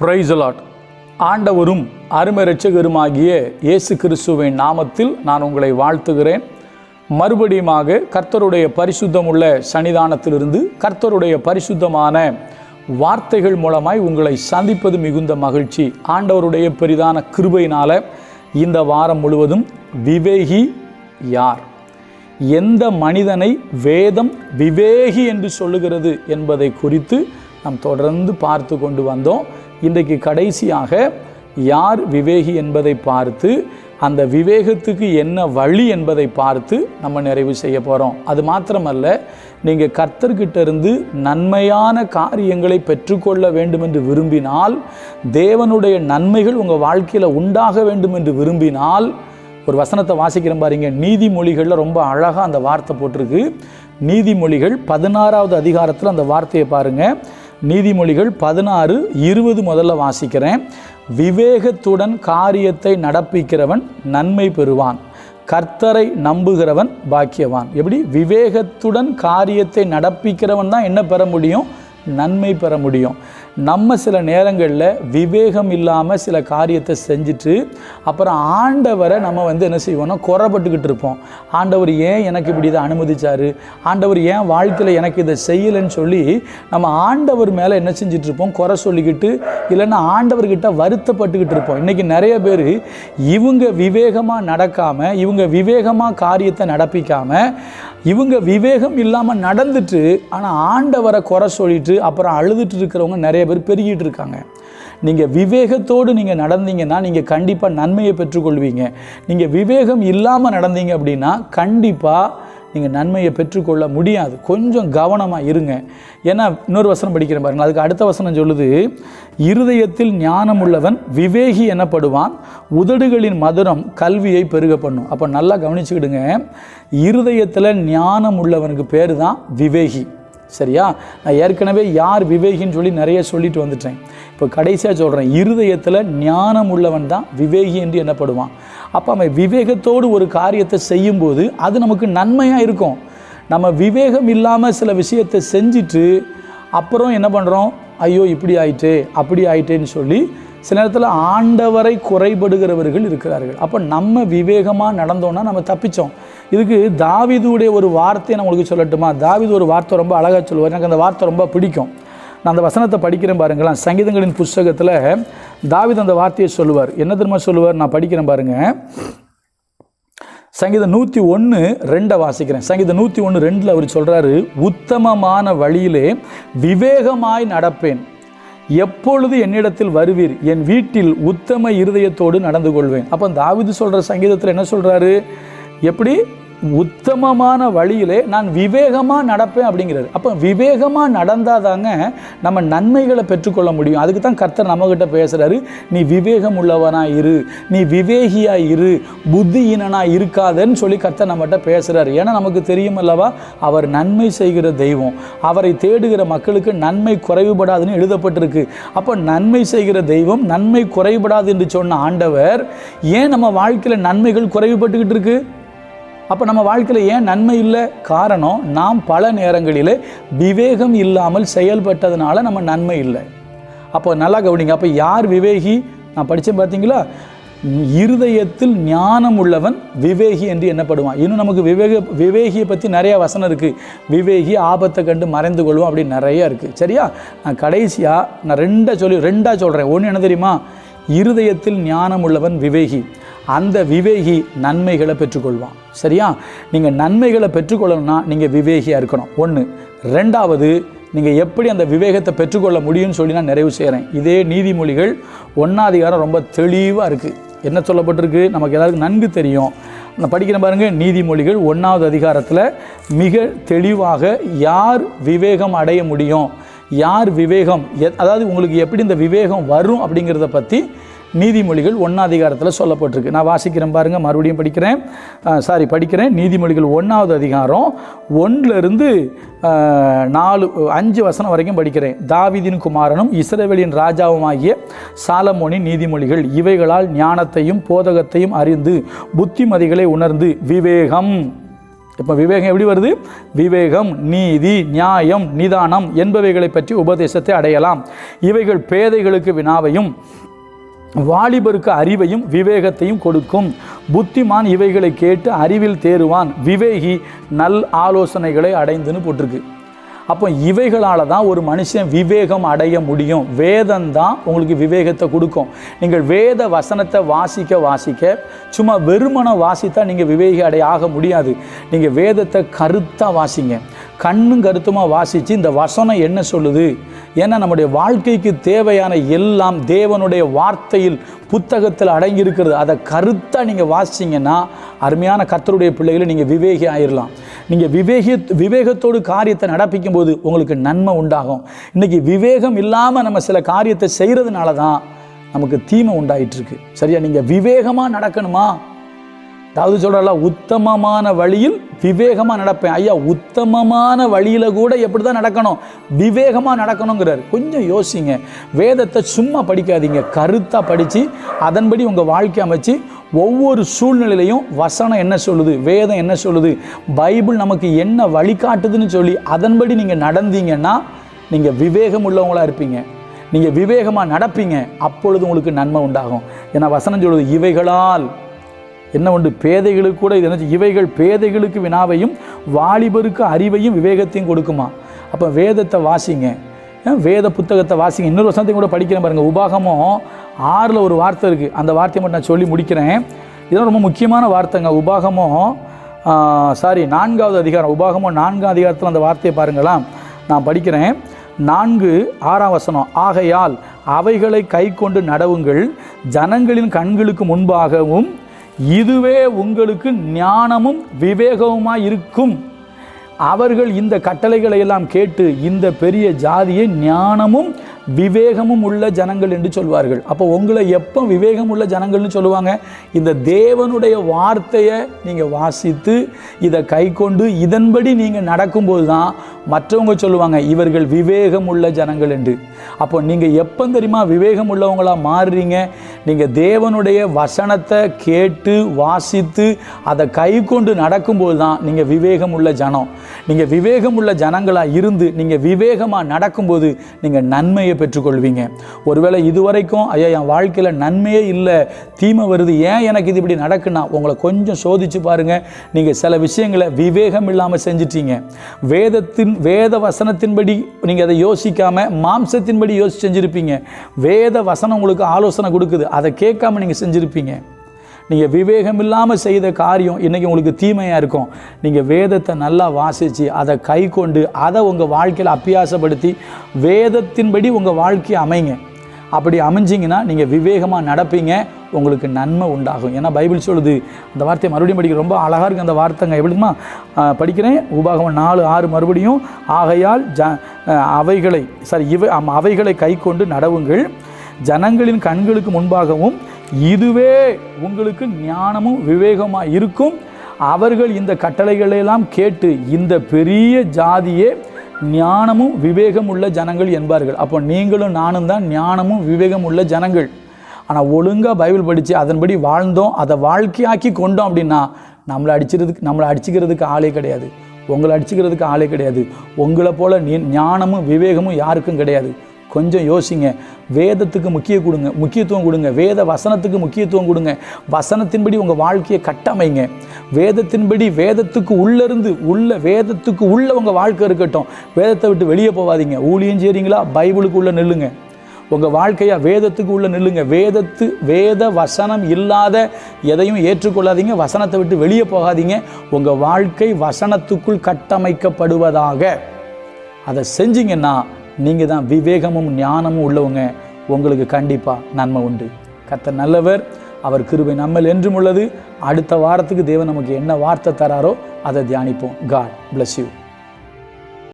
பிரைசலாட் ஆண்டவரும் அருமை இரட்சகருமாகிய இயேசு கிறிஸ்துவின் நாமத்தில் நான் உங்களை வாழ்த்துகிறேன். மறுபடியுமாக கர்த்தருடைய பரிசுத்தமுள்ள சன்னிதானத்திலிருந்து கர்த்தருடைய பரிசுத்தமான வார்த்தைகள் மூலமாய் உங்களை சந்திப்பது மிகுந்த மகிழ்ச்சி. ஆண்டவருடைய பெரிதான கிருபையினால் இந்த வாரம் முழுவதும் விவேகி யார்? எந்த மனிதனை வேதம் விவேகி என்று சொல்லுகிறது என்பதை குறித்து நாம் தொடர்ந்து பார்த்து கொண்டு வந்தோம். இன்றைக்கு கடைசியாக யார் விவேகி என்பதை பார்த்து அந்த விவேகத்துக்கு என்ன வழி என்பதை பார்த்து நம்ம நிறைவு செய்ய போகிறோம் அது மாத்திரமல்ல நீங்கள் கர்த்தர்கிட்ட இருந்து நன்மையான காரியங்களை பெற்றுக்கொள்ள வேண்டும் என்று விரும்பினால் தேவனுடைய நன்மைகள் உங்கள் வாழ்க்கையில் உண்டாக வேண்டும் என்று விரும்பினால் ஒரு வசனத்தை வாசிக்கிறேன் பாருங்க. நீதிமொழிகளில் ரொம்ப அழகாக அந்த வார்த்தை போட்டிருக்கு. நீதிமொழிகள் பதினாறாவது அதிகாரத்தில் அந்த வார்த்தையை பாருங்கள் நீதிமொழிகள் பதினாறு இருபது முதல்ல வாசிக்கிறேன். விவேகத்துடன் காரியத்தை நடப்பிக்கிறவன் நன்மை பெறுவான். கர்த்தரை நம்புகிறவன் பாக்கியவான். எப்படி? விவேகத்துடன் காரியத்தை நடப்பிக்கிறவன் தான் என்ன பெற முடியும்? நன்மை பெற முடியும். நம்ம சில நேரங்களில் விவேகம் இல்லாமல் சில காரியத்தை செஞ்சுட்டு அப்புறம் ஆண்டவரை நம்ம வந்து என்ன செய்வோம்னா குறப்பட்டுக்கிட்டு இருப்போம். ஆண்டவர் ஏன் எனக்கு இப்படி இதை அனுமதிச்சார்? ஆண்டவர் ஏன் வாழ்க்கையில் எனக்கு இதை செய்யலைன்னு சொல்லி நம்ம ஆண்டவர் மேலே என்ன செஞ்சுட்டு இருப்போம்? குறை சொல்லிக்கிட்டு இல்லைன்னா ஆண்டவர்கிட்ட வருத்தப்பட்டுக்கிட்டு இருப்போம். இன்றைக்கி நிறைய பேர் இவங்க விவேகமாக நடக்காமல் இவங்க விவேகமாக காரியத்தை நடப்பிக்காமல் இவங்க விவேகம் இல்லாமல் நடந்துட்டு ஆனால் ஆண்டவரை குறை சொல்லிட்டு அப்புறம் அழுதுட்டு இருக்கிறவங்க நிறைய பேர் பெருகிட்டு இருக்காங்க நீங்கள் விவேகத்தோடு நீங்கள் நடந்தீங்கன்னா நீங்கள் கண்டிப்பாக நன்மையை பெற்றுக்கொள்வீங்க. நீங்கள் விவேகம் இல்லாமல் நடந்தீங்க அப்படின்னா கண்டிப்பாக நீங்கள் நன்மையை பெற்றுக்கொள்ள முடியாது. கொஞ்சம் கவனமாக இருங்க. ஏன்னா இன்னொரு வசனம் படிக்கிறேன் பாருங்கள் அதுக்கு அடுத்த வசனம் சொல்லுது இருதயத்தில் ஞானம் உள்ளவன் விவேகி எனப்படுவான். உதடுகளின் மதுரம் கல்வியை பெருக பண்ணும். அப்போ நல்லா கவனிச்சுக்கிடுங்க. இருதயத்தில் ஞானம் உள்ளவனுக்கு பேர் தான் விவேகி. சரியா? நான் ஏற்கனவே யார் விவேகின்னு சொல்லி நிறைய சொல்லிட்டு வந்துட்டேன். இப்போ கடைசியாக சொல்கிறேன் இருதயத்தில் ஞானம் உள்ளவன் தான் விவேகி என்று என்னப்படுவான் அப்போ அவன் விவேகத்தோடு ஒரு காரியத்தை செய்யும்போது அது நமக்கு நன்மையாக இருக்கும். நம்ம விவேகம் இல்லாமல் சில விஷயத்தை செஞ்சுட்டு அப்புறம் என்ன பண்ணுறோம் ஐயோ இப்படி ஆயிட்டே அப்படி ஆயிட்டேன்னு சொல்லி சில நேரத்தில் ஆண்டவரை குறைபடுகிறவர்கள் இருக்கிறார்கள். அப்போ நம்ம விவேகமாக நடந்தோன்னா நம்ம தப்பித்தோம் இதுக்கு தாவிதுடைய ஒரு வார்த்தையை நான் உங்களுக்கு சொல்லட்டுமா? தாவிது ஒரு வார்த்தை ரொம்ப அழகாக சொல்லுவார். எனக்கு அந்த வார்த்தை ரொம்ப பிடிக்கும். நான் அந்த வசனத்தை படிக்கிறேன் பாருங்களேன். சங்கீதங்களின் புஸ்தகத்தில் தாவிது அந்த வார்த்தையை சொல்லுவார். என்ன திரும்ப சொல்லுவார்? நான் படிக்கிறேன் பாருங்கள் சங்கீதம் நூற்றி ஒன்று ரெண்டை வாசிக்கிறேன். சங்கீதம் நூற்றி ஒன்று ரெண்டில் அவர் சொல்கிறாரு உத்தமமான வழியிலே விவேகமாய் நடப்பேன். எப்பொழுது என்னிடத்தில் வருவீர்? என் வீட்டில் உத்தம இருதயத்தோடு நடந்து கொள்வேன். அப்போ தாவிது சொல்கிற சங்கீதத்தில் என்ன சொல்கிறாரு எப்படி? உத்தமமான வழியிலே நான் விவேகமாக நடப்பேன் அப்படிங்கிறது அப்போ விவேகமாக நடந்தால் தாங்க நம்ம நன்மைகளை பெற்றுக்கொள்ள முடியும். அதுக்கு தான் கர்த்தர் நம்மக்கிட்ட பேசுகிறாரு நீ விவேகம் உள்ளவனாக இரு. நீ விவேகியாக இரு. புத்தியீனனாக இருக்காதன்னு சொல்லி கர்த்தர் நம்மகிட்ட பேசுகிறாரு ஏன்னா நமக்கு தெரியும் அல்லவா? அவர் நன்மை செய்கிற தெய்வம். அவரை தேடுகிற மக்களுக்கு நன்மை குறைவுபடாதுன்னு எழுதப்பட்டிருக்கு. அப்போ நன்மை செய்கிற தெய்வம் நன்மை குறைபடாது என்று சொன்ன ஆண்டவர் ஏன் நம்ம வாழ்க்கையில் நன்மைகள் குறைவுபட்டுக்கிட்டு இருக்குது அப்போ நம்ம வாழ்க்கையில் ஏன் நன்மை இல்லை? காரணம் நாம் பல நேரங்களில் விவேகம் இல்லாமல் செயல்பட்டதுனால நம்ம நன்மை இல்லை. அப்போ நல்லா கவனிங்க அப்போ யார் விவேகி? நான் படித்தேன் பார்த்தீங்களா இருதயத்தில் ஞானம் உள்ளவன் விவேகி என்று எண்ணப்படுவான். இன்னும் நமக்கு விவேக விவேகியை பற்றி நிறையா வசனம் இருக்குது விவேகி ஆபத்தை கண்டு மறைந்து கொள்வோம் அப்படின்னு நிறையா இருக்குது சரியா? நான் கடைசியாக நான் ரெண்டாக சொல்லி ரெண்டாக சொல்கிறேன் ஒன்று என்ன தெரியுமா? இருதயத்தில் ஞானம் உள்ளவன் விவேகி. அந்த விவேகி நன்மைகளை பெற்றுக்கொள்வான். சரியா? நீங்கள் நன்மைகளை பெற்றுக்கொள்ளணும்னா நீங்கள் விவேகியாக இருக்கணும். ஒன்று ரெண்டாவது நீங்கள் எப்படி அந்த விவேகத்தை பெற்றுக்கொள்ள முடியும்னு சொல்லி நான் நிறைவு செய்கிறேன் இதே நீதிமொழிகள் ஒன்றாதிகாரம் ரொம்ப தெளிவாக இருக்குது என்ன சொல்லப்பட்டிருக்கு? நமக்கு எல்லாருக்கும் நன்கு தெரியும். நான் படிக்கிற பாருங்கள் நீதிமொழிகள் ஒன்றாவது அதிகாரத்தில் மிக தெளிவாக யார் விவேகம் அடைய முடியும்? யார் விவேகம்? அதாவது உங்களுக்கு எப்படி இந்த விவேகம் வரும் அப்படிங்கிறத பற்றி நீதிமொழிகள் ஒன்றாதிகாரத்தில் சொல்லப்பட்டிருக்கு. நான் வாசிக்கிறேன் பாருங்கள் மறுபடியும் படிக்கிறேன். சாரி படிக்கிறேன். நீதிமொழிகள் ஒன்றாவது அதிகாரம் ஒன்றிலிருந்து நாலு அஞ்சு வசனம் வரைக்கும் படிக்கிறேன். தாவிதின் குமாரனும் இஸ்ரேவேலின் ராஜாவுமாகிய சாலமோனின் நீதிமொழிகள் இவைகளால் ஞானத்தையும் போதகத்தையும் அறிந்து புத்திமதிகளை உணர்ந்து விவேகம். இப்போ விவேகம் எப்படி வருது? விவேகம் நீதி நியாயம் நிதானம் என்பவைகளை பற்றி உபதேசத்தை அடையலாம். இவைகள் பேதைகளுக்கு வினாவையும் வாலிபருக்கு அறிவையும் விவேகத்தையும் கொடுக்கும். புத்திமான் இவைகளை கேட்டு அறிவில் தேறுவான். விவேகி நல் ஆலோசனைகளை அடைந்துன்னு போட்டிருக்கு. அப்போ இவைகளால் தான் ஒரு மனுஷன் விவேகம் அடைய முடியும். வேதம் தான் உங்களுக்கு விவேகத்தை கொடுக்கும். நீங்கள் வேத வசனத்தை வாசிக்க வாசிக்க சும்மா வெறுமனை வாசித்தா நீங்கள் விவேகி அடைய ஆக முடியாது. நீங்கள் வேதத்தை கருத்தாக வாசிங்க. கண்ணும் கருத்துமாக வாசித்து இந்த வசனம் என்ன சொல்லுது? ஏன்னா நம்முடைய வாழ்க்கைக்கு தேவையான எல்லாம் தேவனுடைய வார்த்தையில் புத்தகத்தில் அடங்கியிருக்கிறது. அதை கருத்தாக நீங்கள் வாசிச்சிங்கன்னா அருமையான கர்த்தருடைய பிள்ளைகளை நீங்கள் விவேகி ஆயிடலாம் நீங்கள் விவேகி விவேகத்தோடு காரியத்தை நடப்பிக்கும் போது உங்களுக்கு நன்மை உண்டாகும். இன்றைக்கி விவேகம் இல்லாமல் நம்ம சில காரியத்தை செய்கிறதுனால தான் நமக்கு தீமை உண்டாயிட்டுருக்கு. சரியா? நீங்கள் விவேகமாக நடக்கணுமா? அதாவது சொல்கிறல உத்தமமான வழியில் விவேகமாக நடப்பேன். ஐயா உத்தமமான வழியில் கூட எப்படி தான் நடக்கணும்? விவேகமாக நடக்கணுங்கிறார். கொஞ்சம் யோசிங்க. வேதத்தை சும்மா படிக்காதீங்க. கருத்தாக படித்து அதன்படி உங்கள் வாழ்க்கை அமைச்சு ஒவ்வொரு சூழ்நிலையிலையும் வசனம் என்ன சொல்லுது? வேதம் என்ன சொல்லுது? பைபிள் நமக்கு என்ன வழிகாட்டுதுன்னு சொல்லி அதன்படி நீங்கள் நடந்தீங்கன்னா நீங்கள் விவேகம் உள்ளவங்களா இருப்பீங்க. நீங்கள் விவேகமாக நடப்பீங்க. அப்பொழுது உங்களுக்கு நன்மை உண்டாகும். ஏன்னா வசனம் சொல்லுது இவைகளால் என்ன உண்டு? பேதைகளுக்கு கூட இது என்ன இவைகள் பேதைகளுக்கு வினாவையும் வாலிபருக்கு அறிவையும் விவேகத்தையும் கொடுக்குமா? அப்போ வேதத்தை வாசிங்க. வேத புத்தகத்தை வாசிங்க. இன்னொரு வசனத்தையும் கூட படிக்கிறேன் பாருங்க. உபாகமும் ஆறில் ஒரு வார்த்தை இருக்குது அந்த வார்த்தையை மட்டும் நான் சொல்லி முடிக்கிறேன். இதெல்லாம் ரொம்ப முக்கியமான வார்த்தைங்க. உபாகமும் சாரி நான்காவது அதிகாரம். உபாகமும் நான்காம் அதிகாரத்தில் அந்த வார்த்தையை பாருங்களாம். நான் படிக்கிறேன். நான்கு ஆறாம் வசனம். ஆகையால் அவைகளை கை கொண்டு நடவுங்கள். ஜனங்களின் கண்களுக்கு முன்பாகவும் இதுவே உங்களுக்கு ஞானமும் விவேகமுமாய் இருக்கும். அவர்கள் இந்த கட்டளைகளை எல்லாம் கேட்டு இந்த பெரிய ஜாதியை ஞானமும் விவேகமும் உள்ள ஜனங்கள் என்று சொல்வார்கள். அப்போ உங்களை எப்போ விவேகம் உள்ள ஜனங்கள்னு சொல்லுவாங்க? இந்த தேவனுடைய வார்த்தையை நீங்கள் வாசித்து இதை கை கொண்டு இதன்படி நீங்கள் நடக்கும்போது தான் மற்றவங்க சொல்லுவாங்க இவர்கள் விவேகம் உள்ள ஜனங்கள் என்று. அப்போ நீங்கள் எப்போ தெரியுமா விவேகம் உள்ளவங்களாக மாறுறீங்க? நீங்கள் தேவனுடைய வசனத்தை கேட்டு வாசித்து அதை கை கொண்டு நடக்கும்போது தான் நீங்கள் விவேகம் உள்ள ஜனம். நீங்கள் விவேகம் உள்ள ஜனங்களாக இருந்து நீங்கள் விவேகமாக நடக்கும்போது நீங்கள் நன்மையை பெற்றுக்கொள்வீங்க. ஒருவேளை இதுவரைக்கும் ஐயா என் வாழ்க்கையில் நன்மையே இல்லை தீமை வருது ஏன் எனக்கு இது இப்படி நடக்குன்னா உங்களை கொஞ்சம் சோதிச்சு பாருங்கள் நீங்கள் சில விஷயங்களை விவேகம் இல்லாமல் செஞ்சிட்டீங்க. வேதத்தின் வேத வசனத்தின்படி நீங்கள் அதை யோசிக்காமல் மாம்சத்தின்படி யோசிச்சு செஞ்சுருப்பீங்க. வேத வசனம் உங்களுக்கு ஆலோசனை கொடுக்குது. அதை கேட்காம நீங்கள் செஞ்சுருப்பீங்க. நீங்கள் விவேகம் இல்லாமல் செய்த காரியம் இன்றைக்கி உங்களுக்கு தீமையாக இருக்கும். நீங்கள் வேதத்தை நல்லா வாசித்து அதை கை கொண்டு அதை உங்கள் வாழ்க்கையில் அப்பியாசப்படுத்தி வேதத்தின்படி உங்கள் வாழ்க்கையை அமைங்க. அப்படி அமைஞ்சிங்கன்னா நீங்கள் விவேகமாக நடப்பீங்க உங்களுக்கு நன்மை உண்டாகும். ஏன்னா பைபிள் சொல்லுது அந்த வார்த்தையை மறுபடியும் படிக்க ரொம்ப அழகாக இருக்குது அந்த வார்த்தைங்க. எப்படிமா படிக்கிறேன் உபாகமம் நாலு ஆறு மறுபடியும் ஆகையால் ஜ அவைகளை சாரி இவை அவைகளை கை கொண்டு நடவுங்கள். ஜனங்களின் கண்களுக்கு முன்பாகவும் இதுவே உங்களுக்கு ஞானமும் விவேகமாக இருக்கும். அவர்கள் இந்த கட்டளைகளெல்லாம் கேட்டு இந்த பெரிய ஜாதியே ஞானமும் விவேகம் உள்ள ஜனங்கள் என்பார்கள். அப்போ நீங்களும் நானும் தான் ஞானமும் விவேகம் உள்ள ஜனங்கள். ஆனால் ஒழுங்காக பைபிள் படித்து அதன்படி வாழ்ந்தோம் அதை வாழ்க்கையாக்கி கொண்டோம் அப்படின்னா நம்மளை அடிச்சிக்கிறதுக்கு நம்மளை அடிச்சுக்கிறதுக்கு ஆளே கிடையாது. உங்களை அடிச்சுக்கிறதுக்கு ஆளே கிடையாது. உங்களை போல் நீ ஞானமும் விவேகமும் யாருக்கும் கிடையாது. கொஞ்சம் யோசிங்க. வேதத்துக்கு முக்கிய கொடுங்க முக்கியத்துவம் கொடுங்க. வேத வசனத்துக்கு முக்கியத்துவம் கொடுங்க. வசனத்தின்படி உங்கள் வாழ்க்கையை கட்டமைங்க. வேதத்தின்படி வேதத்துக்கு உள்ளேருந்து உள்ள வேதத்துக்கு உள்ள உங்கள் வாழ்க்கை இருக்கட்டும். வேதத்தை விட்டு வெளியே போகாதீங்க. ஊழியம் செய்கிறீங்களா பைபிளுக்கு உள்ளே நில்லுங்க. உங்கள் வாழ்க்கையாக வேதத்துக்கு உள்ளே நில்லுங்க. வேதத்து வேத வசனம் இல்லாத எதையும் ஏற்றுக்கொள்ளாதீங்க. வசனத்தை விட்டு வெளியே போகாதீங்க. உங்கள் வாழ்க்கை வசனத்துக்குள் கட்டமைக்கப்படுவதாக. அதை செஞ்சிங்கன்னா நீங்கள் தான் விவேகமும் ஞானமும் உள்ளவங்க. உங்களுக்கு கண்டிப்பாக நன்மை உண்டு. கத்த நல்லவர். அவர் கிருபை நம்மள் என்றும் உள்ளது. அடுத்த வாரத்துக்கு தேவன் நமக்கு என்ன வார்த்தை தராரோ அதை தியானிப்போம். God bless you